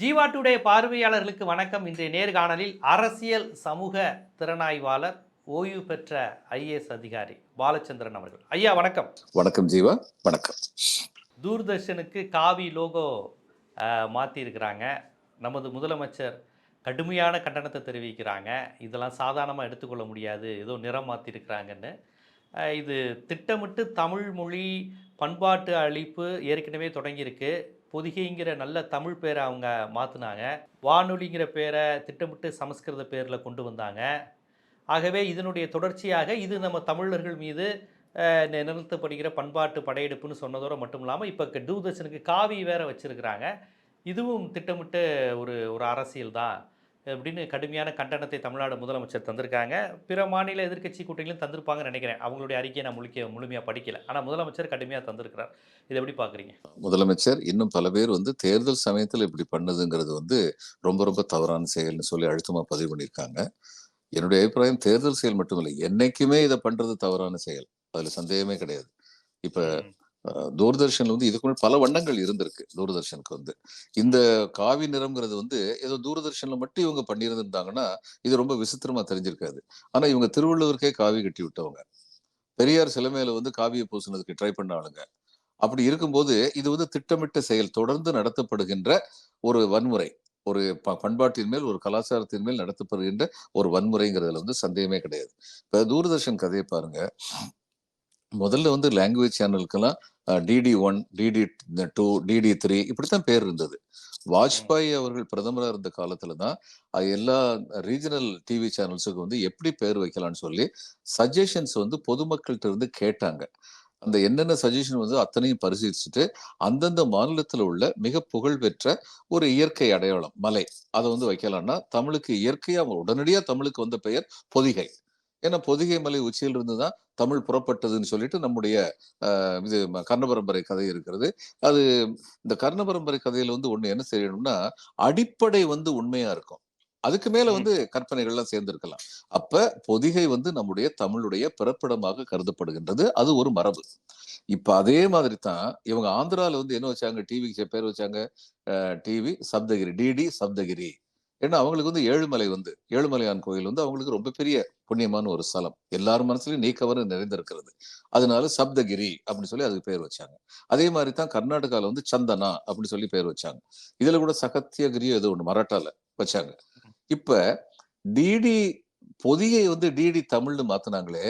Jeeva today பார்வையாளர்களுக்கு வணக்கம். இன்றைய நேர்காணலில் அரசியல் சமூக திறனாய்வாளர் ஓய்வு பெற்ற ஐஏஎஸ் அதிகாரி பாலச்சந்திரன் அவர்கள். ஐயா வணக்கம். வணக்கம் ஜீவா வணக்கம். தூர்தர்ஷனுக்கு காவி லோகோ மாற்றிருக்கிறாங்க நமது முதலமைச்சர் கடுமையான கண்டனத்தை தெரிவிக்கிறாங்க. இதெல்லாம் சாதாரணமாக எடுத்துக்கொள்ள முடியாது. ஏதோ நிறம் மாற்றிருக்கிறாங்கன்னு இது திட்டமிட்டு தமிழ் மொழி பண்பாட்டு அழிப்பு ஏற்கனவே தொடங்கியிருக்கு. பொதிகைங்கிற நல்ல தமிழ் பேரை அவங்க மாற்றினாங்க வானொலிங்கிற பேரை திட்டமிட்டு சமஸ்கிருத பேரில் கொண்டு வந்தாங்க. ஆகவே இதனுடைய தொடர்ச்சியாக இது நம்ம தமிழர்கள் மீது நிறுத்தப்படுகிற பண்பாட்டு படையெடுப்புன்னு சொன்னதோடு மட்டும் இல்லாமல் இப்போ தூர்தர்ஷனுக்கு காவி வேற வச்சுருக்கிறாங்க. இதுவும் திட்டமிட்டு ஒரு ஒரு அரசியல் தான். அப்படின்னு கடுமையான கண்டனத்தை தமிழ்நாடு முதலமைச்சர் தந்திருக்காங்க. பிற மாநில எதிர்க்கட்சி கூட்டங்களும் தந்திருப்பாங்கன்னு நினைக்கிறேன். அவங்களுடைய அறிக்கையை நான் முழுக்க முழுமையாக படிக்கல. ஆனால் முதலமைச்சர் கடுமையாக தந்திருக்கிறார். இதை எப்படி பார்க்குறீங்க முதலமைச்சர் இன்னும் பல பேர் வந்து தேர்தல் சமயத்தில் இப்படி பண்ணதுங்கிறது வந்து ரொம்ப ரொம்ப தவறான செயல்னு சொல்லி அழுத்தமா பதிவு பண்ணியிருக்காங்க. என்னுடைய அபிப்பிராயம் தேர்தல் செயல் மட்டுமில்லை. என்னைக்குமே இதை பண்றது தவறான செயல். அதுல சந்தேகமே கிடையாது. இப்ப தூர்தர்ஷன்ல வந்து இதுக்கு முன்னாடி பல வண்ணங்கள் இருந்திருக்கு தூர்தர்ஷனுக்கு வந்து. இந்த காவி நிறம்ங்கிறது வந்து ஏதோ தூர்தர்ஷன்ல மட்டும் இவங்க பண்ணியிருந்திருந்தாங்கன்னா இது ரொம்ப விசித்திரமா தெரிஞ்சிருக்காது. ஆனா இவங்க திருவள்ளுவருக்கே காவி கட்டி விட்டவங்க. பெரியார் சிலைமையில வந்து காவியை பூசினதுக்கு ட்ரை பண்ண ஆளுங்க. அப்படி இருக்கும்போது இது வந்து திட்டமிட்ட செயல் தொடர்ந்து நடத்தப்படுகின்ற ஒரு வன்முறை ஒரு ப- பண்பாட்டின் மேல் ஒரு கலாச்சாரத்தின் மேல் நடத்தப்படுகின்ற ஒரு வன்முறைங்கிறதுல வந்து சந்தேகமே கிடையாது. இப்ப தூர்தர்ஷன் கதையை பாருங்க. முதல்ல வந்து language சேனலுக்கெல்லாம் DD one DD two DD three இப்படித்தான் பேர் இருந்தது. வாஜ்பாய் அவர்கள் பிரதமராக இருந்த காலத்துல தான் எல்லா ரீஜனல் டிவி சேனல்ஸுக்கு வந்து எப்படி பேர் வைக்கலாம்னு சொல்லி சஜஷன்ஸ் வந்து பொதுமக்கள்கிட்ட இருந்து கேட்டாங்க. அந்த என்னென்ன சஜஷன் வந்து அத்தனையும் பரிசீலிச்சுட்டு அந்தந்த மாநிலத்துல உள்ள மிக புகழ்பெற்ற ஒரு இயற்கை அடையாளம் மலை அதை வந்து வைக்கலாம்னா தமிழுக்கு இயற்கையா உடனடியா தமிழுக்கு வந்த பெயர் பொதிகை. ஏன்னா பொதிகை மலை உச்சியில் இருந்து தான் தமிழ் புறப்பட்டதுன்னு சொல்லிட்டு நம்முடைய இது ம- கர்ண பரம்பரை கதை இருக்கிறது. அது இந்த கர்ண பரம்பரை கதையில வந்து ஒண்ணு என்ன செய்யணும்னா அடிப்படை வந்து உண்மையா இருக்கும். அதுக்கு மேல வந்து கற்பனைகள்லாம் சேர்ந்திருக்கலாம். அப்ப பொதிகை வந்து நம்முடைய தமிழுடைய பிறப்பிடமாக கருதப்படுகின்றது. அது ஒரு மரபு. இப்ப அதே மாதிரி தான் இவங்க ஆந்திரால வந்து என்ன வச்சாங்க? டிவிக்கு பேர் வச்சாங்க? TV Saptagiri DD Saptagiri. ஏன்னா அவங்களுக்கு வந்து ஏழுமலை வந்து ஏழுமலையான் கோயில் வந்து அவங்களுக்கு ரொம்ப பெரிய புண்ணியமான ஒரு ஸ்தலம். எல்லாரும் மனசுலயும் நீக்கவர நிறைந்திருக்கிறது. அதனால சப்தகிரி அப்படின்னு சொல்லி அதுக்கு பேர் வச்சாங்க. அதே மாதிரி தான் கர்நாடகால வந்து சந்தனா அப்படின்னு சொல்லி பேர் வச்சாங்க. இதுல கூட சகத்தியகிரியோ ஏதோ ஒன்று மராட்டால வச்சாங்க. இப்ப டிடி பொதியை வந்து டிடி தமிழ்னு மாத்துனாங்களே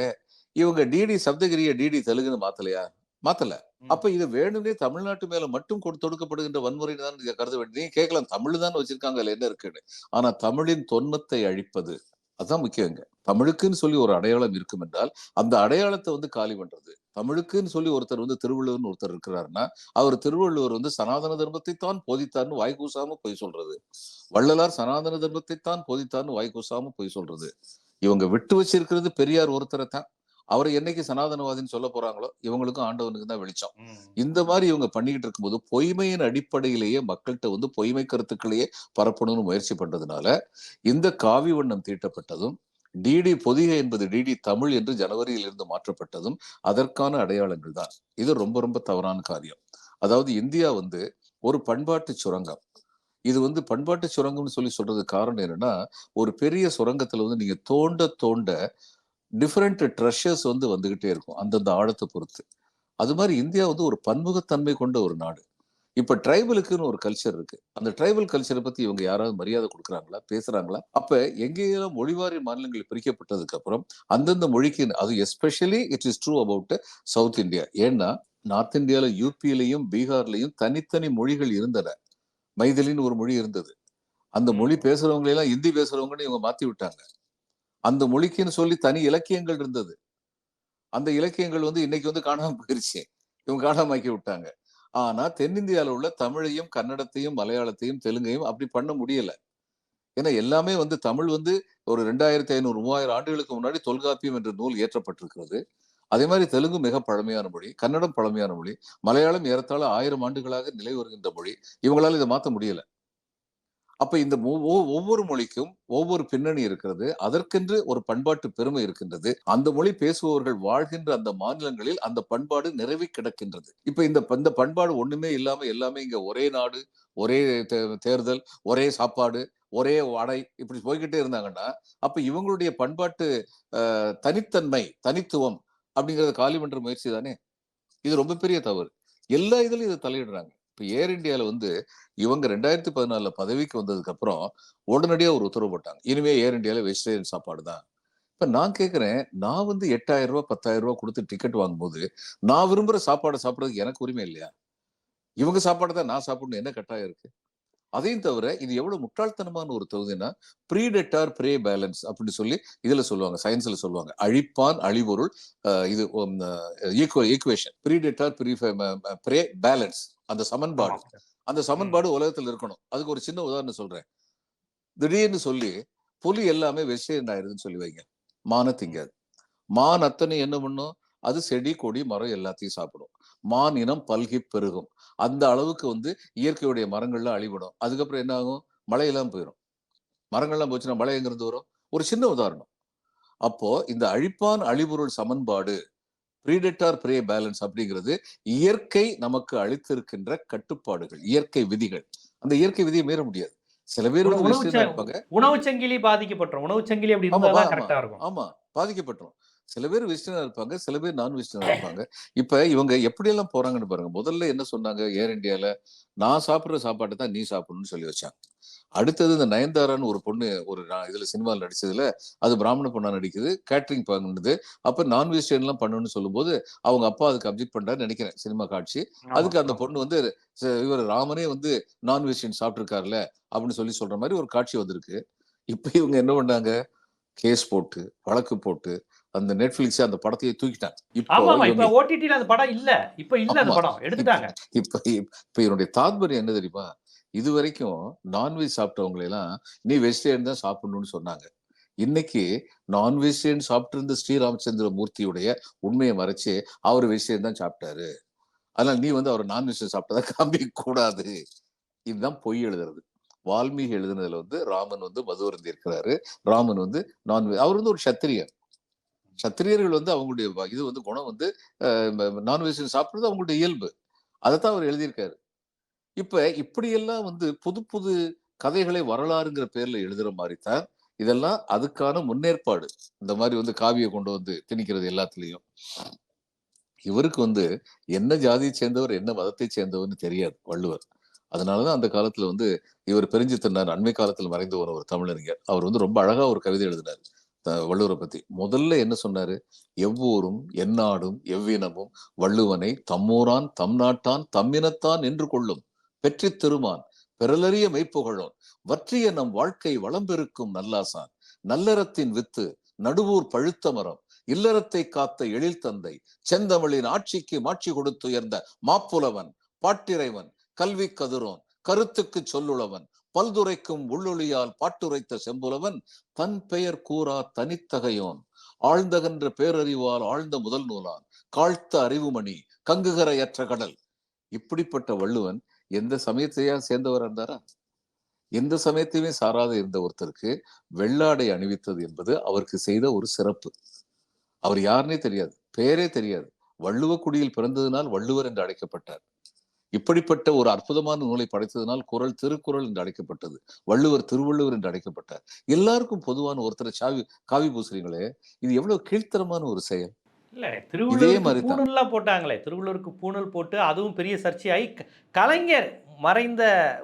இவங்க டிடி சப்தகிரியை டிடி தெலுங்குன்னு மாத்தலையா? மாத்தலை. அப்ப இது வேணும்னே தமிழ்நாட்டு மேல மட்டும் கொடு தொடுக்கப்படுகின்ற வன்முறை தான் நீங்க கருத வேண்டிய நீங்க கேட்கலாம் தமிழ் தான் வச்சிருக்காங்க அதுல என்ன இருக்குன்னு. ஆனா தமிழின் தொன்மத்தை அழிப்பது அதான் முக்கியங்க தமிழுக்குன்னு சொல்லி ஒரு அடையாளம் இருக்கும் என்றால் அந்த அடையாளத்தை வந்து காலி பண்றது. தமிழுக்குன்னு சொல்லி ஒருத்தர் வந்து திருவள்ளுவர்னு ஒருத்தர் இருக்கிறாருன்னா அவர் திருவள்ளுவர் வந்து சனாதன தர்மத்தை தான் போதித்தார்னு வாய்க்கூசாம போய் சொல்றது. வள்ளலார் சனாதன தர்மத்தை தான் போதித்தார்னு வாய்க்கூசாம போய் சொல்றது. இவங்க விட்டு வச்சிருக்கிறது பெரியார் ஒருத்தரை தான் அவரை என்னைக்கு சனாதனவாதின்னு சொல்ல போறாங்களோ இவங்களுக்கும் ஆண்டவனுக்கு தான் வெளிச்சம். இந்த மாதிரி இவங்க பண்ணிக்கிட்டு இருக்கும்போது பொய்மையின் அடிப்படையிலேயே மக்கள்கிட்ட வந்து பொய்மை கருத்துக்களையே பரப்பணும்னு முயற்சி பண்றதுனால இந்த காவி வண்ணம் தீட்டப்பட்டதும் டிடி பொதிகை என்பது டிடி தமிழ் என்று ஜனவரியில் இருந்து மாற்றப்பட்டதும் அதற்கான அடையாளங்கள் தான். இது ரொம்ப ரொம்ப தவறான காரியம். அதாவது இந்தியா வந்து ஒரு பண்பாட்டு சுரங்கம். இது வந்து பண்பாட்டு சுரங்கம்னு சொல்லி சொல்றதுக்கு காரணம் என்னன்னா ஒரு பெரிய சுரங்கத்துல வந்து நீங்க தோண்ட தோண்ட டிஃப்ரெண்ட் ட்ரெஷர்ஸ் வந்து வந்துகிட்டே இருக்கும் அந்தந்த ஆழத்தை பொறுத்து. அது மாதிரி இந்தியா வந்து ஒரு பன்முகத்தன்மை கொண்ட ஒரு நாடு. இப்ப ட்ரைபலுக்குன்னு ஒரு கல்ச்சர் இருக்கு. அந்த ட்ரைபல் கல்ச்சரை பத்தி இவங்க யாராவது மரியாதை கொடுக்குறாங்களா பேசுறாங்களா? அப்ப எங்கேயெல்லாம் மொழிவாரி மாநிலங்கள் பிரிக்கப்பட்டதுக்கு அப்புறம் அந்தந்த மொழிக்கு அது especially it is true about south India ஏன்னா நார்த் இந்தியால யூபியிலையும் பீகார்லயும் தனித்தனி மொழிகள் இருந்தன. மைதிலின்னு ஒரு மொழி இருந்தது. அந்த மொழி பேசுறவங்களை எல்லாம் ஹிந்தி பேசுறவங்கன்னு இவங்க மாத்தி விட்டாங்க. அந்த மொழிக்குன்னு சொல்லி தனி இலக்கியங்கள் இருந்தது. அந்த இலக்கியங்கள் வந்து இன்னைக்கு வந்து காணாம போயிருச்சு. இவங்க காணாமாக்கி விட்டாங்க. ஆனா தென்னிந்தியாவில் உள்ள தமிழையும் கன்னடத்தையும் மலையாளத்தையும் தெலுங்கையும் அப்படி பண்ண முடியல. ஏன்னா எல்லாமே வந்து தமிழ் வந்து ஒரு ரெண்டாயிரத்தி ஐநூறு மூவாயிரம் ஆண்டுகளுக்கு முன்னாடி தொல்காப்பியம் என்ற நூல் ஏற்றப்பட்டிருக்கிறது அதே மாதிரி தெலுங்கு மிக பழமையான மொழி கன்னடம் பழமையான மொழி மலையாளம் ஏறத்தாழ ஆயிரம் ஆண்டுகளாக நிலை வருகின்ற மொழி. இவங்களால இதை மாத்த முடியல. அப்ப இந்த ஒவ்வொ- ஒவ்வொரு மொழிக்கும் ஒவ்வொரு பின்னணி இருக்கிறது. அதற்கென்று ஒரு பண்பாட்டு பெருமை இருக்கின்றது. அந்த மொழி பேசுபவர்கள் வாழ்கின்ற அந்த மாநிலங்களில் அந்த பண்பாடு நிறவி கிடக்கின்றது. இப்ப இந்த இந்த பண்பாடு ஒண்ணுமே இல்லாம எல்லாமே இங்க ஒரே நாடு ஒரே தே- தேர்தல் ஒரே சாப்பாடு ஒரே வடை இப்படி போய்கிட்டே இருந்தாங்கன்னா அப்ப இவங்களுடைய பண்பாட்டு தனித்தன்மை தனித்துவம் அப்படிங்கிறது காலி பண்ற முயற்சி தானே? இது ரொம்ப பெரிய தவறு. எல்லா இதுலயும் இதை தலையிடுறாங்க. இப்போ ஏர் இந்தியால வந்து இவங்க ரெண்டாயிரத்தி பதினாலுல பதவிக்கு வந்ததுக்கு அப்புறம் உடனடியா ஒரு உத்தரவு போட்டாங்க. இனிமே ஏர் இந்தியால வெஜிடேரியன் சாப்பாடு தான் இப்ப நான் கேக்குறேன் நான் வந்து எட்டாயிரம் ரூபாய் பத்தாயிரம் ரூபாய் கொடுத்து டிக்கெட் வாங்கும்போது நான் விரும்புற சாப்பாடை சாப்பிடறதுக்கு எனக்கு உரிமை இல்லையா? இவங்க சாப்பாடு தான் நான் சாப்பிடணும் என்ன கட்டாயம் இருக்கு? அதையும் தவிர இது எவ்வளவு முட்டாள்தனமான ஒரு தொகுதினா ப்ரீடெட்டார் ப்ரே பேலன்ஸ் அப்படின்னு சொல்லி இதுல சொல்லுவாங்க சயின்ஸ்ல சொல்லுவாங்க. அழிப்பான் அழிபொருள் இது equation predator pre prey balance அந்த சமன்பாடு. அந்த சமன்பாடு உலகத்துல இருக்கணும். அதுக்கு ஒரு சின்ன உதாரணம் சொல்றேன். திடீர்னு சொல்லி புலி எல்லாமே வெஜிடேரியன் ஆயிருதுன்னு சொல்லி வைங்க. மான திங்காது. மான் அத்தனை என்ன பண்ணும்? அது செடி கொடி மரம் எல்லாத்தையும் சாப்பிடும். மான் இனம் பல்கி பெருகும். அந்த அளவுக்கு வந்து இயற்கையுடைய மரங்கள்லாம் அழிவிடும் அதுக்கப்புறம் என்ன ஆகும் மழையெல்லாம் போயிடும் மரங்கள்லாம் போச்சுன்னா மழை எங்கிருந்து வரும்? ஒரு சின்ன உதாரணம். அப்போ இந்த அழிப்பான் அழிபொருள் சமன்பாடு ப்ரீடெட்டார் ப்ரே பேலன்ஸ் அப்படிங்கிறது இயற்கை நமக்கு அளித்திருக்கின்ற கட்டுப்பாடுகள் இயற்கை விதிகள். அந்த இயற்கை விதியை மீற முடியாது. சில பேர் உணவு சங்கிலி பாதிக்கப்பட்டுரும். உணவு சங்கிலி அப்படி ஆமா, இருந்தா சில பேர் வெஜிடேரியனா இருப்பாங்க சில பேர் நான் வெஜிடேரியனா இருப்பாங்க. இப்ப இவங்க எப்படி எல்லாம் போறாங்கன்னு பாருங்க. முதல்ல என்ன சொன்னாங்க? ஏர் இந்தியால நான் சாப்பிடுற சாப்பாட்டை தான் நீ சாப்பிடணும்னு சொல்லி வச்சாங்க. அடுத்தது இந்த நயன்தாரான்னு ஒரு பொண்ணு ஒரு இதுல சினிமாவில் நடிச்சதுல அது பிராமண பொண்ணா நடிக்குது கேட்டரிங் பண்ணுது. அப்ப நான் வெஜிடேரியன்லாம் பண்ணணும்னு சொல்லும்போது அவங்க அப்பா அதுக்கு அப்ஜெக்ட் பண்றாரு நினைக்கிறேன் சினிமா காட்சி. அதுக்கு அந்த பொண்ணு வந்து இவர் ராமனே வந்து நான் வெஜிடேரியன் சாப்பிட்டிருக்காருல்ல அப்படின்னு சொல்லி சொல்ற மாதிரி ஒரு காட்சி வந்திருக்கு. இப்ப இவங்க என்ன பண்ணாங்க? கேஸ் போட்டு வழக்கு போட்டு அந்த நெட்ஃபிளிக்ஸ் அந்த படத்தையே தூக்கிட்டாங்க. இப்போ இப்ப ஓடிடில அந்த படம் இல்ல. இப்ப இல்ல அந்த. படம். எடுத்துட்டாங்க. இப்ப இப்ப என்னுடைய தாத்பரியம் என்ன தெரியுமா? இது வரைக்கும் நான்வெஜ் சாப்பிட்டவங்களை எல்லாம் நீ வெஜிடேரியன் தான் சாப்பிடணும்னு சொன்னாங்க. இன்னைக்கு நான் வெஜிடேரியன் சாப்பிட்டு இருந்த ஸ்ரீராமச்சந்திர மூர்த்தியுடைய உண்மையை மறைச்சு அவர் வெஜிடேரியன் தான் சாப்பிட்டாரு. அதனால நீ வந்து அவர் நான் வெஜிடேரியன் சாப்பிட்டதா? காமிக்க கூடாது. இதுதான் பொய் எழுதுறது. வால்மீகி எழுதுனதுல வந்து ராமன் வந்து மது அருந்தி இருக்கிறாரு. ராமன் வந்து நான் அவர் வந்து ஒரு சத்திரியர். சத்திரியர்கள் வந்து அவங்களுடைய இது வந்து குணம் வந்து நான்வெஜ் சாப்பிட்றது சாப்பிடுறது அவங்களுடைய இயல்பு. அதைத்தான் அவர் எழுதியிருக்காரு. இப்ப இப்படியெல்லாம் வந்து புது புது கதைகளை வரலாறுங்கிற பேர்ல எழுதுற மாதிரி தான் இதெல்லாம் அதுக்கான முன்னேற்பாடு. இந்த மாதிரி வந்து காவியை கொண்டு வந்து திணிக்கிறது எல்லாத்துலயும். இவருக்கு வந்து என்ன ஜாதியை சேர்ந்தவர் என்ன மதத்தை சேர்ந்தவர்னு தெரியாது வள்ளுவர். அதனாலதான் அந்த காலத்துல வந்து இவர் பெருஞ்சி தின்னார். அண்மை காலத்துல மறைந்து போன ஒரு தமிழறிஞர். அவர் வந்து ரொம்ப அழகா ஒரு கவிதை எழுதினார். வள்ளுவரை பத்தி. முதல்ல என்ன சொன்னாரு? எவ்வூரும் எந்நாடும் எவ்வினமும் வள்ளுவனை தம்மூரான் தம் நாட்டான் தம்மினத்தான் என்று கொள்ளும். பெற்றித் திருமான் பிறலறிய மெய்ப்புகழோன். வற்றிய நம் வாழ்க்கை வளம் பெருக்கும் நல்லாசான். நல்லறத்தின் வித்து நடுவூர் பழுத்த மரம். இல்லறத்தை காத்த எழில் தந்தை. செந்தமிழின் ஆட்சிக்கு மாட்சி கொடுத்துயர்ந்த மாப்புலவன் பாட்டிறைவன் கல்வி கதிரோன் கருத்துக்கு சொல்லுளவன். பல்துரைக்கும் உள்ளொளியால் பாட்டுரைத்த செம்புலவன் தன் பெயர் கூறா தனித்தகையோன். ஆழ்ந்தகன்ற பேரறிவால் ஆழ்ந்த முதல் நூலான். காழ்த்த அறிவுமணி கங்குகரையற்ற கடல். இப்படிப்பட்ட வள்ளுவன் எந்த சமயத்தையா சேர்ந்தவர் இருந்தாரா எந்த சமயத்தையுமே சாராத இருந்த ஒருத்தருக்கு வெள்ளாடை அணிவித்தது என்பது அவருக்கு செய்த ஒரு சிறப்பு. அவர் யாருன்னே தெரியாது பேரே தெரியாது. வள்ளுவ குடியில் பிறந்ததினால் வள்ளுவர் என்று அழைக்கப்பட்டார். இப்படிப்பட்ட ஒரு அற்புதமான நூலை படைத்ததினால் குரல் திருக்குறள் என்று அழைக்கப்பட்டது. வள்ளுவர் திருவள்ளுவர் என்று அழைக்கப்பட்டார். எல்லாருக்கும் பொதுவான ஒருத்தரை சாவி காவி பூசுறீங்களே இது எவ்வளவு கீழ்த்தரமான ஒரு செயல். இல்ல இதே திருவள்ளுவருக்கு மாதிரி தான். பூணூல்லாம் போட்டாங்களே திருவள்ளுவருக்கு பூணூல் போட்டு அதுவும் பெரிய சர்ச்சையாகி கலைஞர் மறைந்த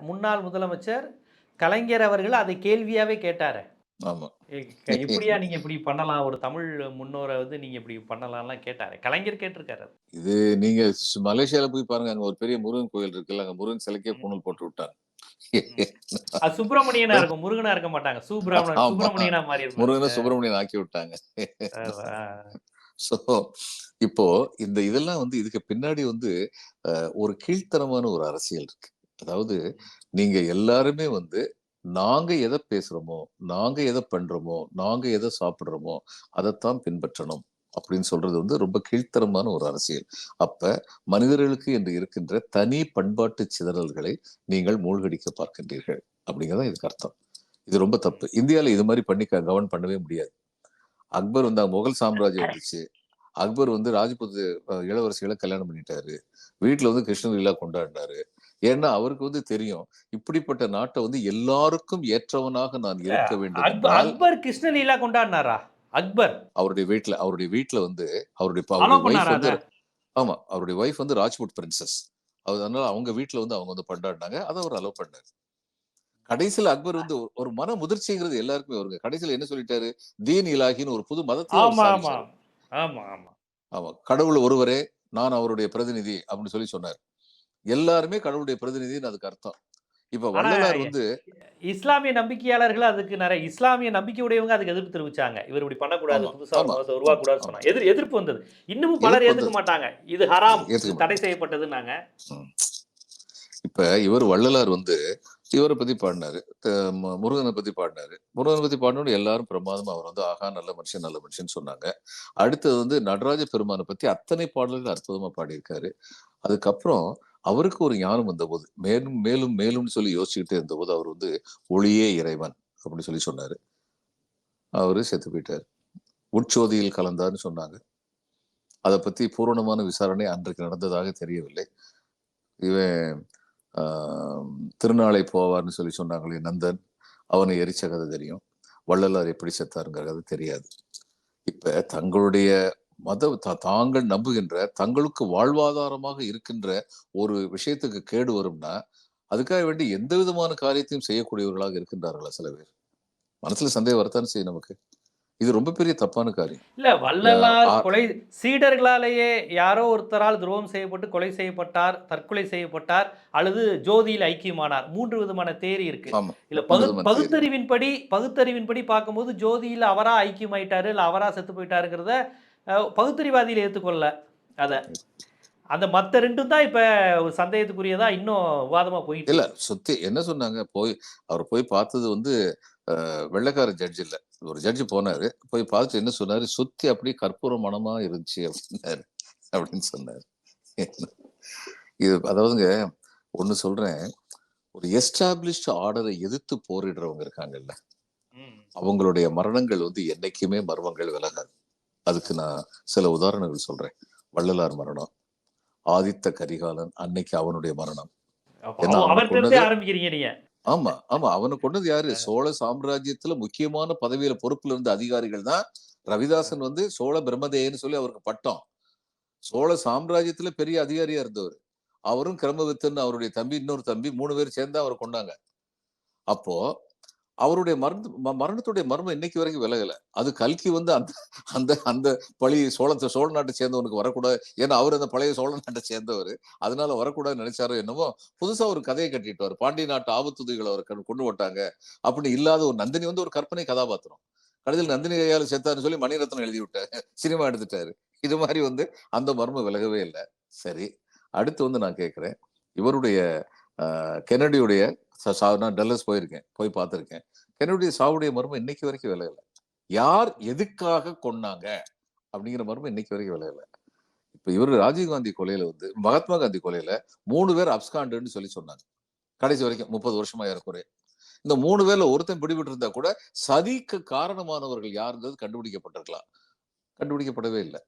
முன்னாள் முதலமைச்சர் கலைஞர் அவர்கள் அதை கேள்வியாவே கேட்டாரு. ஆமா. ஏ, எப்படியா நீங்க இப்படி பண்ணலாம்? ஒரு தமிழ் முன்னோரை வந்து நீங்க இப்படி பண்ணலாம்லாம் கேட்டாரு. கலைஞர் கேட்டிருக்காரு. இது நீங்க மலேசியால போய் பாருங்க. அங்க ஒரு பெரிய முருகன் கோயில் இருக்குல்ல அங்க முருகன் சிலைக்கே பூணூல் போட்டு விட்டாங்க அது சுப்பிரமணியனா இருக்கும். முருகனா இருக்க மாட்டாங்க. சுப்பிரமணியன். சுப்பிரமணியனா மாறி முருகனை சுப்பிரமணியன் ஆக்கி விட்டாங்க. சோ இப்போ இந்த இதெல்லாம் வந்து இதுக்கு பின்னாடி வந்து ஒரு கீழ்த்தரமான ஒரு அரசியல் இருக்கு. அதாவது நீங்க எல்லாருமே வந்து நாங்க எதை பேசுறோமோ நாங்க எதை பண்றோமோ நாங்க எதை சாப்பிடுறோமோ அதைத்தான் பின்பற்றணும். அப்படின்னு சொல்றது வந்து ரொம்ப கீழ்த்தரமான ஒரு அரசியல். அப்ப மனிதர்களுக்கு என்று இருக்கின்ற தனி பண்பாட்டு சிதறல்களை நீங்கள் மூழ்கடிக்க பார்க்கின்றீர்கள். அப்படிங்கிறதா இதுக்கு அர்த்தம். இது ரொம்ப தப்பு. இந்தியால இது மாதிரி பண்ணி கவர்ன் பண்ணவே முடியாது. அக்பர் வந்து முகல் சாம்ராஜ்யம் வந்துச்சு. அக்பர் வந்து ராஜபுத் இளவரசிகளை கல்யாணம் பண்ணிட்டாரு. வீட்டுல வந்து கிருஷ்ணலீலா கொண்டாடினாரு. ஏன்னா அவருக்கு வந்து தெரியும் இப்படிப்பட்ட நாட்டை வந்து எல்லாருக்கும் ஏற்றவனாக நான் இருக்க வேண்டும் அக்பர் கிருஷ்ணலீலா கொண்டாடினாரா? அக்பர். அவருடைய வீட்டுல அவருடைய வீட்டுல வந்து அவருடைய வந்து? ஆமா அவருடைய ஒய்ஃப் வந்து ராஜ்புட் பிரின்சஸ் அதனால அவங்க வீட்டுல வந்து அவங்க வந்து கொண்டாடினாங்க. அதை அவர் அலோவ் பண்ணாரு. கடைசியில அக்பர் வந்து ஒரு- மன முதிர்ச்சிங்கிறது எல்லாருக்குமே வருங்க. கடைசியில என்ன சொல்லிட்டாரு? தீன் இலாகின்னு ஒரு புது மதத்தை ஆமா. ஆமா கடவுள் ஒருவரே நான் அவருடைய பிரதிநிதி அப்படின்னு சொல்லி சொன்னார். எல்லாருமே கடவுளுடைய பிரதிநிதின்னு அதுக்கு அர்த்தம். இப்ப வள்ளலார் வந்து இஸ்லாமிய நம்பிக்கையாளர்கள் அதுக்கு நிறைய இஸ்லாமிய நம்பிக்கை உடையவங்க அதுக்கு எதிர்ப்பு தெரிவிச்சாங்க. இவர் இப்படி பண்ணக்கூடாது புதுசா ஒரு ஆமா, மதத்தை உருவாக்க கூடாதுன்னு ஆமா. சொன்னாங்க. எதிர் எதிர்ப்பு வந்தது. இன்னமும் பலர் ஏத்துக்க. மாட்டாங்க. இது ஹராம். தடை செய்யப்பட்டதுன்னாங்க. இப்ப இவர் வள்ளலார் வந்து இவரை பத்தி பாடினாரு. முருகனை பத்தி பாடினாரு. முருகனை பத்தி பாடினோட எல்லாரும் பிரமாதமா அவர் வந்து ஆகா நல்ல மனுஷன் நல்ல மனுஷன் சொன்னாங்க. அடுத்தது வந்து நடராஜ பெருமானை பத்தி அத்தனை பாடல்கள் அற்புதமா பாடியிருக்காரு. அதுக்கப்புறம் அவருக்கு ஒரு ஞானம் வந்தபோது மேலும் மேலும் மேலும் சொல்லி யோசிச்சுக்கிட்டே இருந்தபோது அவர் வந்து ஒளியே இறைவன் அப்படின்னு சொல்லி சொன்னாரு. அவரு செத்து போயிட்டார். உட்சோதியில் கலந்தார்னு சொன்னாங்க. அதை பத்தி பூரணமான விசாரணை அன்றைக்கு நடந்ததாக தெரியவில்லை. இவன் திருநாளை போவார்னு சொல்லி சொன்னாங்களே நந்தன். அவனை எரிச்ச கதை தெரியும். வள்ளலார் எப்படி செத்தாருங்கிற கதை தெரியாது. இப்ப தங்களுடைய மத தாங்கள் நம்புகின்ற தங்களுக்கு வாழ்வாதாரமாக இருக்கின்ற ஒரு விஷயத்துக்கு கேடு வரும்னா அதுக்காக வேண்டி எந்த விதமான காரியத்தையும் செய்யக்கூடியவர்களாக இருக்கின்றார்களா சில பேர்? மனசுல சந்தேகம் வரத்தானே செய்யும் நமக்கு. இது ரொம்ப பெரிய தப்பான காரியம். இல்ல வள்ளலார் கொலை சீடர்களாலேயே யாரோ ஒருத்தரால் துரோகம் செய்யப்பட்டு கொலை செய்யப்பட்டார் தற்கொலை செய்யப்பட்டார் அல்லது ஜோதியில் ஐக்கியமானார். மூன்று விதமான தேரி இருக்கு. இல்ல. பகுத்தறிவின்படி பகுத்தறிவின்படி பார்க்கும்போது ஜோதியில் அவரா ஐக்கியமாயிட்டாரு இல்ல அவரா செத்து போயிட்டாருங்கிறத பகுத்தறிவாதியில ஏத்துக்கொள்ள அத. அந்த மத்த ரெண்டும் தான் இப்ப சந்தேகத்துக்குரியதா இன்னும் விவாதமா போயிட்டு இல்ல. சுத்தி என்ன சொன்னாங்க? போய் அவர் போய் பார்த்தது வந்து வெள்ளைக்கார ஜட்ஜ் இல்ல. ஒரு ஜட்ஜ் போனாரு. போய் பார்த்துட்டு என்ன சொன்னாரு? சுத்தி அப்படியே கற்பூர மனமா இருந்துச்சு அப்படின்னாரு. அப்படின்னு சொன்னாரு. இது அதாவதுங்க ஒண்ணு சொல்றேன். ஒரு எஸ்டாப்ளிஷ்ட் ஆர்டரை எதிர்த்து போரிடுறவங்க இருக்காங்கல்ல. அவங்களுடைய மரணங்கள் வந்து என்னைக்குமே மர்மங்கள் விலகாது. அதுக்கு நான் சில உதாரணங்கள் சொல்றேன். வள்ளலார் மரணம். ஆதித்த கரிகாலன் அன்னைக்கு அவனுடைய மரணம். ஆமா ஆமா. அவனை கொண்டது யாரு? சோழ சாம்ராஜ்யத்துல முக்கியமான பதவியில பொறுப்புல இருந்த அதிகாரிகள் தான் ரவிதாசன் வந்து சோழ பிரம்மதேயன்னு சொல்லி அவருக்கு பட்டம். சோழ சாம்ராஜ்யத்துல பெரிய அதிகாரியா இருந்தவர். அவரும் கிரமவித்தன் அவருடைய தம்பி இன்னொரு தம்பி மூணு பேர் சேர்ந்து அவரை கொண்டாங்க அப்போ அவருடைய மருந்து ம- மரணத்துடைய மர்மம் இன்னைக்கு வரைக்கும் விலகல. அது கல்கி வந்து அந்த அந்த அந்த பழி சோழத்தை சோழ நாட்டை சேர்ந்தவனுக்கு வரக்கூடாது. ஏன்னா அவர் அந்த பழைய சோழ நாட்டை சேர்ந்தவர். அதனால வரக்கூடாதுன்னு நினைச்சாரோ என்னமோ புதுசா ஒரு கதையை கட்டிட்டு பாண்டிய நாட்டு ஆபத்துதவிகளை அவர் கொண்டு- கொண்டு வட்டாங்க அப்படி இல்லாத ஒரு நந்தினி வந்து ஒரு கற்பனை கதாபாத்திரம். கடைசியில் நந்தினி கையால செத்தாருன்னு சொல்லி மணிரத்னம் எழுதி விட்டாரு சினிமா எடுத்துட்டாரு. இது மாதிரி வந்து அந்த மர்மம் விலகவே இல்லை. சரி அடுத்து வந்து நான் கேட்கிறேன் இவருடைய ஆஹ், கென்னடியுடைய நான் டல்லஸ் போயிருக்கேன் போய் பார்த்திருக்கேன். கென்னடிய சாவுடைய மர்மம் இன்னைக்கு வரைக்கும் விளையல. யார் எதுக்காக கொன்னாங்க அப்படிங்கிற மர்மம் இன்னைக்கு வரைக்கும் விளையல. இப்ப இவரு ராஜீவ்காந்தி கொலையில வந்து மகாத்மா காந்தி கொலையில மூணு பேர் அப்ஸ்காண்டுன்னு சொல்லி சொன்னாங்க. கடைசி வரைக்கும் முப்பது வருஷமா ஏறக்குறைய. இந்த மூணு பேர்ல ஒருத்தன் பிடிபட்டு இருந்தா கூட சதிக்கு காரணமானவர்கள் யாருங்கிறது கண்டுபிடிக்கப்பட்டிருக்கலாம். கண்டுபிடிக்கப்படவே இல்லை.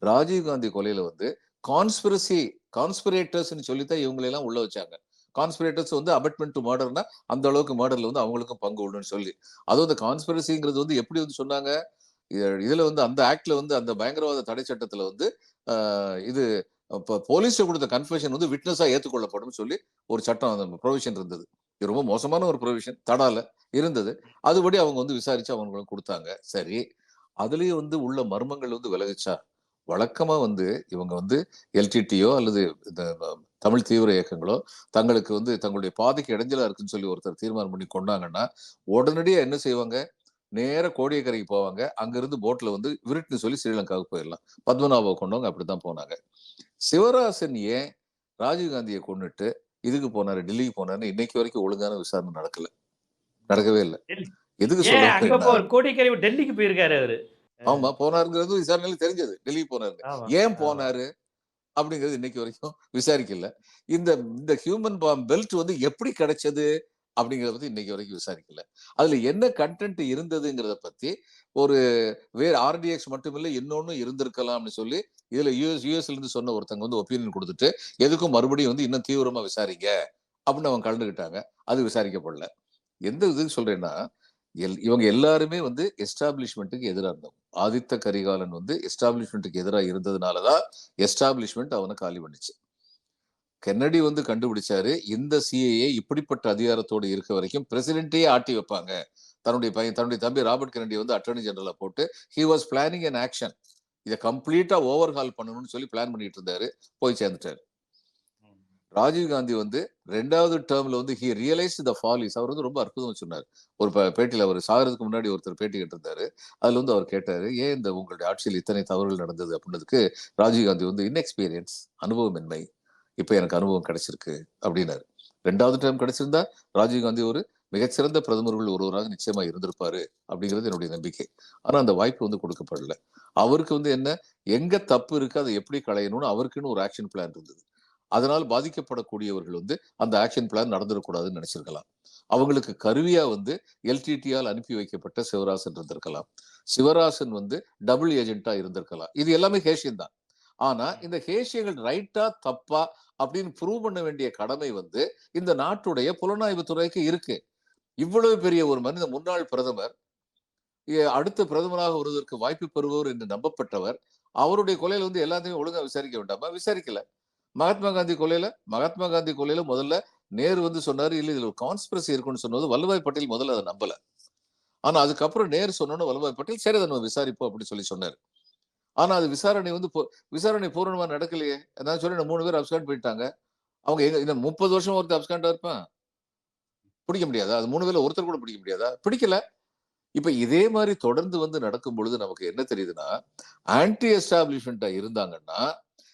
ராஜீவ்காந்தி கொலையில வந்து கான்ஸ்பிரசி கான்ஸ்பிரேட்டர்ஸ்னு சொல்லித்தான் இவங்களை எல்லாம் உள்ள வச்சாங்க. கான்ஸ்பிரேட்டர்ஸ் வந்து அபட்மெண்ட் டு மர்டர்னா அந்த அளவுக்கு மர்டர்ல வந்து அவங்களுக்கும் பங்கு உண்டுன்னு சொல்லி. அதுவும் இந்த கான்ஸ்பிரசிங்கிறது வந்து எப்படி வந்து சொன்னாங்க? இது- இதுல வந்து அந்த ஆக்ட்ல வந்து அந்த பயங்கரவாத தடை சட்டத்துல வந்து ஆஹ், இது போலீஸ் கொடுத்த கன்ஃபெஷன் வந்து விட்னஸா ஏற்றுக்கொள்ளப்படும் சொல்லி ஒரு சட்டம் அந்த ப்ரொவிஷன் இருந்தது. இது ரொம்ப மோசமான ஒரு ப்ரொவிஷன் தடால இருந்தது. அதுபடி அவங்க வந்து விசாரிச்சு அவங்களுக்கு கொடுத்தாங்க. சரி அதுலயும் வந்து உள்ள மர்மங்கள் வந்து விலகிச்சா? வழக்கமா வந்து இவங்க வந்து எல்டிடியோ அல்லது இந்த தமிழ் தீவிர இயக்கங்களோ தங்களுக்கு வந்து தங்களுடைய பாதைக்கு இடைஞ்சலா இருக்குன்னு சொல்லி ஒருத்தர் தீர்மானம் பண்ணி கொண்டாங்கன்னா உடனடியா என்ன செய்வாங்க? நேர கோடியக்கரைக்கு போவாங்க. அங்கிருந்து போட்ல வந்து விருட்டுன்னு சொல்லி ஸ்ரீலங்காவுக்கு போயிடலாம் பத்மநாபாவை கொண்டவங்க அப்படித்தான் போனாங்க. சிவராசன் ஏன் ராஜீவ்காந்தியை கொண்டுட்டு இதுக்கு போனாரு டெல்லிக்கு போனாருன்னு இன்னைக்கு வரைக்கும் ஒழுங்கான விசாரணை நடக்கல. நடக்கவே இல்லை. எதுக்கு சொல்ல கோடிக்கரை டெல்லிக்கு போயிருக்காரு அவரு. ஆமா போனாருங்கிறது விசாரணையில தெரிஞ்சது. டெல்லி போனாரு. ஏன் போனாரு? அப்படிங்கிறது இன்னைக்கு வரைக்கும் விசாரிக்கல. இந்த இந்த ஹியூமன் பாம் பெல்ட் வந்து எப்படி கிடைச்சது அப்படிங்கிறத பத்தி இன்னைக்கு வரைக்கும் விசாரிக்கல. அதுல என்ன கண்டென்ட் இருந்ததுங்கிறத பத்தி ஒரு வேற ஆர்டிஎக்ஸ் மட்டும் இல்லை இன்னொன்னு இருந்திருக்கலாம்னு சொல்லி இதுல யூஎஸ் யூஎஸ்ல இருந்து சொன்ன ஒருத்தங்க வந்து ஒப்பீனியன் கொடுத்துட்டு எதுக்கும் மறுபடியும் வந்து இன்னும் தீவிரமா விசாரிங்க அப்படின்னு அவங்க கலந்துக்கிட்டாங்க அது விசாரிக்கப்படல. எந்த இதுக்கு சொல்றேன்னா எல் இவங்க எல்லாருமே வந்து எஸ்டாப்ளிஷ்மெண்ட்டுக்கு எதிராக இருந்தவங்க. ஆதித்த கரிகாலன் வந்து எஸ்டாப்ளிஷ்மெண்ட்டுக்கு எதிராக இருந்ததுனாலதான் எஸ்டாப்ளிஷ்மெண்ட் அவனை காலி பண்ணிச்சு. கென்னடி வந்து கண்டுபிடிச்சாரு இந்த சிஏஏ இப்படிப்பட்ட அதிகாரத்தோடு இருக்க வரைக்கும் பிரசிடென்ட்டையே ஆட்டி வைப்பாங்க. தன்னுடைய பையன் தன்னுடைய தம்பி ராபர்ட் கென்னடி வந்து அட்டர்னி ஜெனரலா போட்டு he was planning an action இதை கம்ப்ளீட்டா ஓவர் ஹால் பண்ணணும்னு சொல்லி பிளான் பண்ணிட்டு இருந்தாரு போய் சேர்ந்துட்டாரு. ராஜீவ் காந்தி வந்து ரெண்டாவது டேர்ம்ல வந்து ஹி ரியலைஸ் த ஃபாலிஸ் அவர் வந்து ரொம்ப அற்புதம் சொன்னார். ஒரு பேட்டியில் அவர் சாகிறதுக்கு முன்னாடி ஒருத்தர் பேட்டி கேட்டிருந்தாரு. அதுல வந்து அவர் கேட்டாரு ஏன் இந்த உங்களுடைய ஆட்சியில் இத்தனை தவறுகள் நடந்தது? அப்படின்றதுக்கு ராஜீவ் காந்தி வந்து இன்எக்ஸ்பீரியன்ஸ் அனுபவமின்மை. இப்போ எனக்கு அனுபவம் கிடைச்சிருக்கு. அப்படின்னாரு. ரெண்டாவது டேர்ம் கிடைச்சிருந்தா ராஜீவ் காந்தி ஒரு மிகச்சிறந்த பிரதமர்கள் ஒருவராக நிச்சயமா இருந்திருப்பாரு அப்படிங்கிறது என்னுடைய நம்பிக்கை. ஆனா அந்த வாய்ப்பு வந்து கொடுக்கப்படல. அவருக்கு வந்து என்ன எங்க தப்பு இருக்கு அதை எப்படி களையணும்னு அவருக்குன்னு ஒரு ஆக்ஷன் பிளான் இருந்தது. அதனால் பாதிக்கப்படக்கூடியவர்கள் வந்து அந்த ஆக்ஷன் பிளான் நடந்துடக்கூடாதுன்னு நினைச்சிருக்கலாம். அவங்களுக்கு கருவியா வந்து எல்டிடியால் அனுப்பி வைக்கப்பட்ட சிவராசன் இருந்திருக்கலாம். சிவராசன் வந்து டபுள் ஏஜென்ட்டா இருந்திருக்கலாம். இது எல்லாமே ஹேஷியம் தான். ஆனா இந்த ஹேஷியங்கள் ரைட்டா தப்பா அப்படின்னு ப்ரூவ் பண்ண வேண்டிய கடமை வந்து இந்த நாட்டுடைய புலனாய்வு துறைக்கு இருக்கு. இவ்வளவு பெரிய ஒரு மனித முன்னாள் பிரதமர் அடுத்த பிரதமராக வருவதற்கு வாய்ப்பு பெறுபவர் என்று நம்பப்பட்டவர் அவருடைய கொலையில வந்து எல்லாத்தையும் ஒழுங்கா விசாரிக்க வேண்டாமா? விசாரிக்கல. மகாத்மா காந்தி கொலையில மகாத்மா காந்தி கொலையில முதல்ல நேரு வந்து சொன்னாரு இல்லை இதுல ஒரு கான்ஸ்பிரசி இருக்குன்னு சொன்னது வல்லபாய் பட்டேல் முதல்ல அதை நம்பல. ஆனா அதுக்கப்புறம் நேரு சொன்னோன்னு வல்லபாய் பட்டேல் சரி அதை நம்ம விசாரிப்போம் அப்படின்னு சொல்லி சொன்னாரு. ஆனா அது விசாரணை வந்து விசாரணை பூரணமா நடக்கலையே. நான் சொல்லி மூணு பேர் அப்சாண்ட் போயிட்டாங்க அவங்க எங்க இந்த முப்பது வருஷம் ஒருத்தர் அப்சாண்டா இருப்பான். பிடிக்க முடியாதா? அது மூணு பேர்ல ஒருத்தர் கூட பிடிக்க முடியாதா? பிடிக்கல. இப்ப இதே மாதிரி தொடர்ந்து வந்து நடக்கும் பொழுது நமக்கு என்ன தெரியுதுன்னா ஆன்டி எஸ்டாப்ளிஷ்மெண்டா இருந்தாங்கன்னா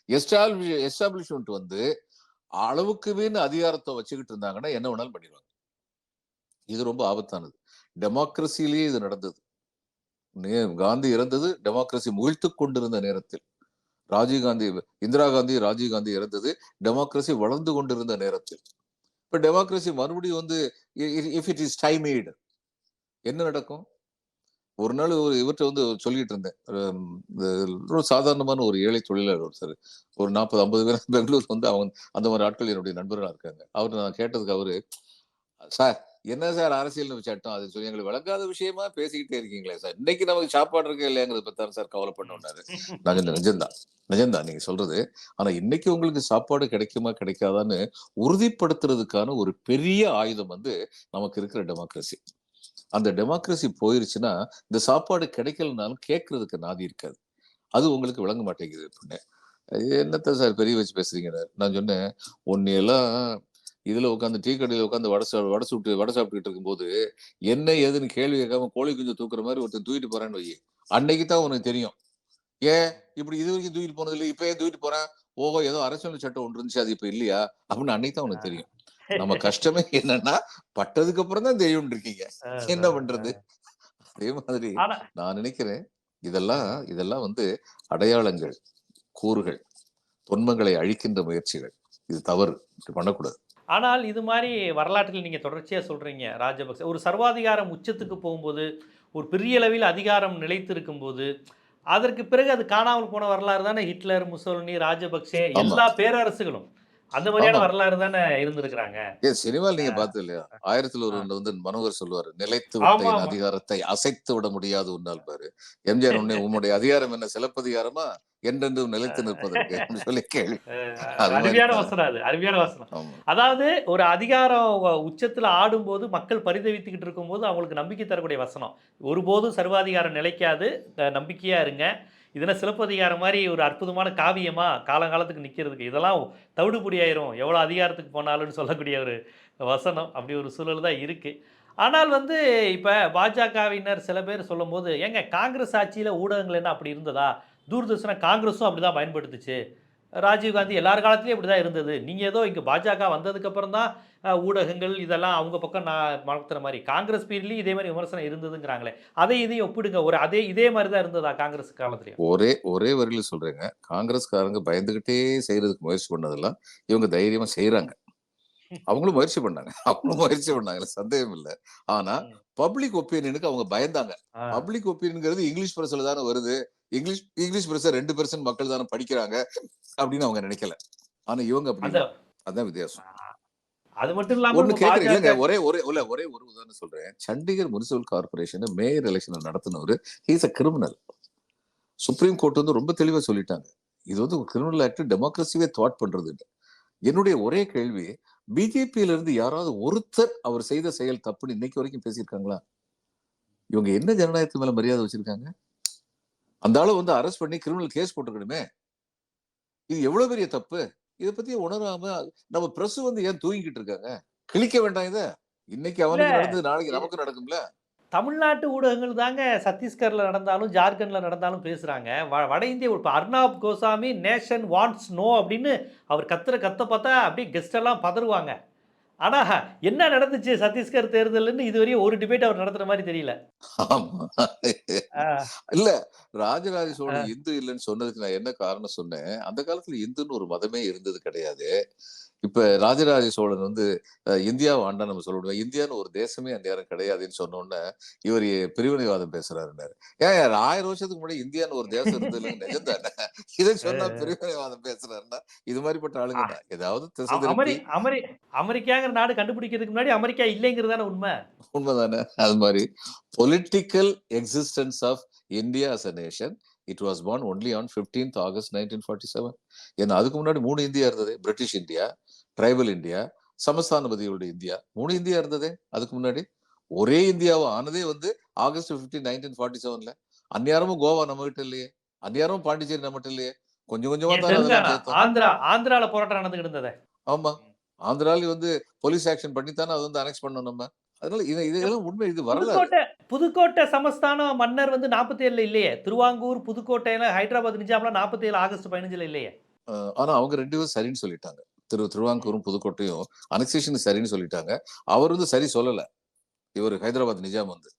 எஸ்டாப்ளிஷ் எஸ்டாப்ளிஷ்மெண்ட் வந்து அளவுக்கு மீன் அதிகாரத்தை வச்சுக்கிட்டு இருந்தாங்கன்னா என்ன வேணாலும் பண்ணிடுவாங்க. இது ரொம்ப ஆபத்தானது. டெமோக்ரஸிலேயே இது நடந்தது. காந்தி இறந்தது டெமோக்ரஸி முகிழ்த்து கொண்டிருந்த நேரத்தில். ராஜீவ் காந்தி இந்திரா காந்தி ராஜீவ் காந்தி இறந்தது டெமோக்ரஸி வளர்ந்து கொண்டிருந்த நேரத்தில். இப்ப டெமோக்ரஸி மறுபடியும் வந்து இஃப் இட் இஸ் டைமேடு என்ன நடக்கும்? ஒரு நாள் ஒரு இவர்கிட்ட வந்து சொல்லிட்டு இருந்தேன். ஒரு சாதாரணமான ஒரு ஏழை தொழிலாளர் ஒருத்தர். ஒரு நாற்பது ஐம்பது பேர் பெங்களூர் வந்து அவங்க அந்த மாதிரி ஆட்கள் என்னுடைய நண்பர்களாக இருக்காங்க. அவர் நான் கேட்டதுக்கு அவரு சார் என்ன சார் அரசியல் சட்டம் அது சொல்லி எங்களுக்கு விளங்காத விஷயமா பேசிக்கிட்டே இருக்கீங்களே சார். இன்னைக்கு நமக்கு சாப்பாடு இருக்கு இல்லையாங்கிறத பத்தி சார் கவலை பண்ணாரு நான் நிஜம்தான் நிஜம்தான் நீங்க சொல்றது. ஆனா இன்னைக்கு உங்களுக்கு சாப்பாடு கிடைக்குமா கிடைக்காதான்னு உறுதிப்படுத்துறதுக்கான ஒரு பெரிய ஆயுதம் வந்து நமக்கு இருக்கிற டெமோக்ரஸி அந்த டெமோக்ரஸி போயிருச்சுன்னா இந்த சாப்பாடு கிடைக்கலனாலும் கேட்கறதுக்கு நாதி இருக்காது. அது உங்களுக்கு விளங்க மாட்டேங்குது அப்படின்னு என்னத்த சார் பெரிய வச்சு பேசுறீங்க? நான் சொன்னேன் உன்னையெல்லாம் இதுல உட்காந்து டீ கடையில உட்காந்து வடை சா- வடை சுட்டு வடை சாப்பிட்டுட்டு இருக்கும்போது என்ன ஏதுன்னு கேள்வி கேட்காம கோழி குஞ்சு தூக்குற மாதிரி ஒருத்தன் தூக்கிட்டு போறான்னு வை அன்னைக்கு தான் உனக்கு தெரியும். ஏன்? இப்படி இது வரைக்கும் தூக்கிட்டு போனது இல்லை. இப்ப ஏன் தூக்கிட்டு போறேன்? ஓஹோ ஏதோ அரசியல் சட்டம் ஒன்று இருந்துச்சு. அது இப்ப இல்லையா? அப்படின்னு அன்னைக்கு தான் உனக்கு தெரியும். நம்ம கஷ்டமே என்னன்னா பட்டதுக்கு அப்புறம் தான் தெரியும் இருக்கீங்க. என்ன பண்றது? அதே மாதிரி நான் நினைக்கிறேன் இதெல்லாம் இதெல்லாம் வந்து அடையாளங்கள் கூறுகள் தொன்மங்களை அழிக்கின்ற முயற்சிகள். இது தவறு. இப்படி பண்ணக்கூடாது. ஆனால் இது மாதிரி வரலாற்றில் நீங்கள் தொடர்ச்சியாக சொல்கிறீங்க ராஜபக்சே. ஒரு சர்வாதிகாரம் உச்சத்துக்கு போகும்போது ஒரு பெரிய அளவில் அதிகாரம் நிலைத்து இருக்கும்போது அதற்கு பிறகு அது காணாமல் போன வரலாறு தானே? Hitler Mussolini Rajapaksa. எல்லா பேரரசுகளும். அந்த மாதிரியான. வரலாறு தானே இருந்திருக்கிறாங்க. ஏன் சினிமாவில் நீங்க பார்த்தது இல்லையா ஆயிரத்துல ஒரு வந்து மனோகர் சொல்லுவாரு நிலைத்து விட்ட. அதிகாரத்தை அசைத்து விட முடியாது உன்னால் பாரு. எம்ஜிஆர் உன்னை உன்னுடைய அதிகாரம் என்ன? சிலப்பதிகாரமா? என்றென்றும் நிலைத்து நிற்பதற்கு சொல்லி கேள்வி. அருமையான. வசனம் அது அருமையான வசனம். அதாவது ஒரு அதிகாரம் உச்சத்தில் ஆடும்போது மக்கள் பரிதவித்துக்கிட்டு இருக்கும்போது அவங்களுக்கு நம்பிக்கை தரக்கூடிய வசனம். ஒருபோதும் சர்வாதிகாரம் நிலைக்காது நம்பிக்கையா இருங்க. இதெல்லாம் சிலப்பதிகாரம் மாதிரி ஒரு அற்புதமான காவியமாக காலங்காலத்துக்கு நிற்கிறதுக்கு இதெல்லாம் தவிடுபடி ஆயிரும். எவ்வளோ அதிகாரத்துக்கு போனாலும்னு சொல்லக்கூடிய ஒரு வசனம். அப்படி ஒரு சூழல் தான் இருக்குது ஆனால் வந்து இப்போ பாஜகவினர் சில பேர் சொல்லும்போது ஏங்க காங்கிரஸ் ஆட்சியில் ஊடகங்கள் என்ன அப்படி இருந்ததா? தூர்தர்ஷனை காங்கிரஸும் அப்படி தான் பயன்படுத்துச்சு. ராஜீவ்காந்தி எல்லார் காலத்துலேயும் இப்படி தான் இருந்தது. நீங்கள் ஏதோ இங்கே பாஜக வந்ததுக்கப்புறம் தான் ஊடகங்கள் இதெல்லாம் அவங்க பக்கம் நான் மறத்துற மாதிரி. காங்கிரஸ் பீரியட்லேயும் இதே மாதிரி விமர்சனம் இருந்ததுங்கிறாங்களே அதை இதையும் ஒப்பிடுங்க. ஒரு அதே இதே மாதிரி தான் இருந்ததா காங்கிரஸ் காலத்துலேயும்? ஒரே ஒரே வரியில சொல்றேங்க. காங்கிரஸ்காரங்க பயந்துகிட்டே செய்யறதுக்கு முயற்சி பண்ணதெல்லாம் இவங்க தைரியமா செய்யறாங்க அவங்களும் முயற்சி பண்ணாங்க. அவங்களும் முயற்சி பண்ணாங்க. சந்தேகம் இல்லை. ஆனா பப்ளிக் ஒப்பீனியனுக்கு அவங்க பயந்தாங்க. பப்ளிக் ஒப்பீனியன்ங்கிறது இங்கிலீஷ் பிரஸ்ல தானே வருது. இங்கிலீஷ் இங்கிலீஷ் பிரஸ் ரெண்டு பெர்சன்ட் மக்கள் தானே படிக்கிறாங்க அப்படின்னு அவங்க நினைக்கல. ஆனா இவங்க அப்படி. அதான் வித்தியாசம். அது மட்டும் இல்லாம ஒண்ணு கேக்குறீங்க ஒரே ஒரே இல்ல ஒரே ஒரு உதாரணம் சொல்றேன். Chandigarh municipal corporation mayor election நடத்தினவர் he's a criminal Supreme Court வந்து ரொம்ப தெளிவா சொல்லிட்டாங்க. இது வந்து கிரிமினல் ஆக்ட் டெமோக்ரஸியே தாட் பண்றது என்னுடைய ஒரே கேள்வி பிஜேபியில இருந்து யாராவது ஒருத்தர் அவர் செய்த செயல் தப்புன்னு இன்னைக்கு வரைக்கும் பேசியிருக்காங்களா? இவங்க என்ன ஜனநாயகத்து மேல மரியாதை வச்சிருக்காங்க? அந்த ஆளு வந்து அரெஸ்ட் பண்ணி கிரிமினல் கேஸ் போட்டுக்கணுமே? இது எவ்வளவு பெரிய தப்பு? இதை பத்தி உணராம நம்ம பிரஸ் வந்து ஏன் தூங்கிக்கிட்டு இருக்காங்க? கிழிக்க வேண்டாம் இத. இன்னைக்கு அவனுக்கு நடந்தது நாளைக்கு நமக்கு நடக்கும்ல. தமிழ்நாட்டு ஊடகங்கள் தாங்க சத்தீஸ்கர்ல நடந்தாலும் ஜார்க்கண்ட்ல நடந்தாலும் பேசுறாங்க. வ- வட இந்திய இப்போ Arnab Goswami nation wants know அப்படின்னு அவர் கத்துற கத்த பார்த்தா அப்படியே கெஸ்ட் எல்லாம் பதறுவாங்க. ஆனா என்ன நடந்துச்சு சத்தீஸ்கர் தேர்தல்னு இதுவரையும் ஒரு டிபேட் அவர் நடத்துற மாதிரி தெரியல. இல்ல ராஜராஜ சோழன் இந்து இல்லைன்னு சொன்னதுக்கு நான் என்ன காரணம் சொன்னேன்? அந்த காலத்துல இந்துன்னு ஒரு மதமே இருந்தது கிடையாது. இப்ப ராஜராஜ சோழன் வந்து இந்தியாவை ஆண்டா நம்ம சொல்லிவிடுவோம் இந்தியான்னு ஒரு தேசமே அந்த நேரம் கிடையாதுன்னு சொன்ன உடனே இவர் பிரிவினைவாதம் பேசுறாருன்னாரு ஏன் யார் ஆயிரம் வருஷத்துக்கு முன்னாடி இந்தியான்னு ஒரு தேசம் இருந்தது நிஜம்தானே? இதை சொன்னா பிரிவினைவாதம் பேசுறாருன்னா இது மாதிரிப்பட்ட ஆளுங்க தான். ஏதாவது அமெரிக்காங்கிற நாடு கண்டுபிடிக்கிறதுக்கு முன்னாடி அமெரிக்கா இல்லைங்கிறதான உண்மை? உண்மைதானே? அது மாதிரி. Political existence of India as a nation it was born only on 15th August nineteen forty seven ஏன்னா அதுக்கு முன்னாடி மூணு இந்தியா இருந்தது. பிரிட்டிஷ் இந்தியா ட்ரைபல் இந்தியா சமஸ்தானபதிகளுடைய இந்தியா. மூணு இந்தியா இருந்ததே. அதுக்கு முன்னாடி ஒரே இந்தியாவா ஆனதே வந்து ஆகஸ்ட் 15 நைன்டீன் ஃபார்ட்டி செவன்ல அந்நியாரமும் கோவா நம்ம கிட்ட இல்லையே. அந்நியாரமும் பாண்டிச்சேரி நம்மகிட்ட இல்லையே. கொஞ்சம் கொஞ்சமா தானே ஆந்திரா ஆந்திரால போராட்டம் நடந்துகிட்டு ஆமா. ஆந்திரால வந்து போலீஸ் ஆக்ஷன் பண்ணித்தானே அது வந்து அனெக்ஸ் பண்ணோம் நம்ம. அதனால இது இதெல்லாம் உண்மை இது வரலாறு. புதுக்கோட்டை சமஸ்தானம் மன்னர் வந்து நாற்பத்தி ஏழுல இல்லையே. திருவாங்கூர் புதுக்கோட்டையில ஹைதராபாத் நிஜாம்லாம் நாற்பத்தி ஏழு ஆகஸ்ட் பதினஞ்சுல இல்லையே. அஹ் ஆனா அவங்க ரெண்டு பேரும் சரின்னு சொல்லிட்டாங்க. திரு திருவாங்கூரும் புதுக்கோட்டையும் அனெக்சேஷன் சரின்னு சொல்லிட்டாங்க. அவர் வந்து சரி சொல்லல. இவர் ஹைதராபாத் நிஜாம் வந்து.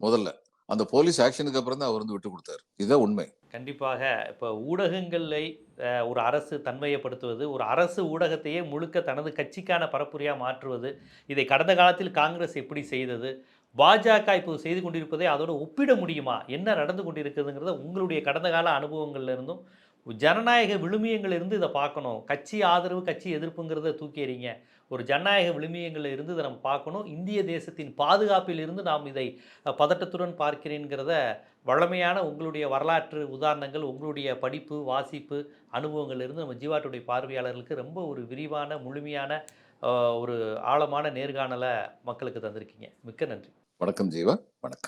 முதல்ல. அந்த போலீஸ் ஆக்ஷனுக்கு அப்புறம் தான் அவர் வந்து விட்டு கொடுத்தாரு. இதுதான் உண்மை. கண்டிப்பாக இப்போ ஊடகங்களை ஒரு அரசு தன்மையப்படுத்துவது ஒரு அரசு ஊடகத்தையே முழுக்க தனது கட்சிக்கான பரப்புரையாக மாற்றுவது இதை கடந்த காலத்தில் காங்கிரஸ் எப்படி செய்தது பாஜக இப்போது செய்து கொண்டிருப்பதை அதோடு ஒப்பிட முடியுமா? என்ன நடந்து கொண்டிருக்குதுங்கிறத உங்களுடைய கடந்த கால அனுபவங்கள்லேருந்தும் ஜனநாயக விழுமியங்கள்லேருந்து இதை பார்க்கணும். கட்சி ஆதரவு கட்சி எதிர்ப்புங்கிறத தூக்கி எறிங்க. ஒரு ஜனநாயக விழுமியங்களில் இருந்து இதை நம்ம பார்க்கணும். இந்திய தேசத்தின் பாதுகாப்பிலிருந்து நாம் இதை பதட்டத்துடன் பார்க்கிறேங்கிறத வழமையான உங்களுடைய வரலாற்று உதாரணங்கள் உங்களுடைய படிப்பு வாசிப்பு அனுபவங்கள்லேருந்து நம்ம ஜீவாட்டுடைய பார்வையாளர்களுக்கு ரொம்ப ஒரு விரிவான முழுமையான ஒரு ஆழமான நேர்காணலை மக்களுக்கு தந்திருக்கீங்க. மிக்க நன்றி. வணக்கம் ஜீவா வணக்கம்.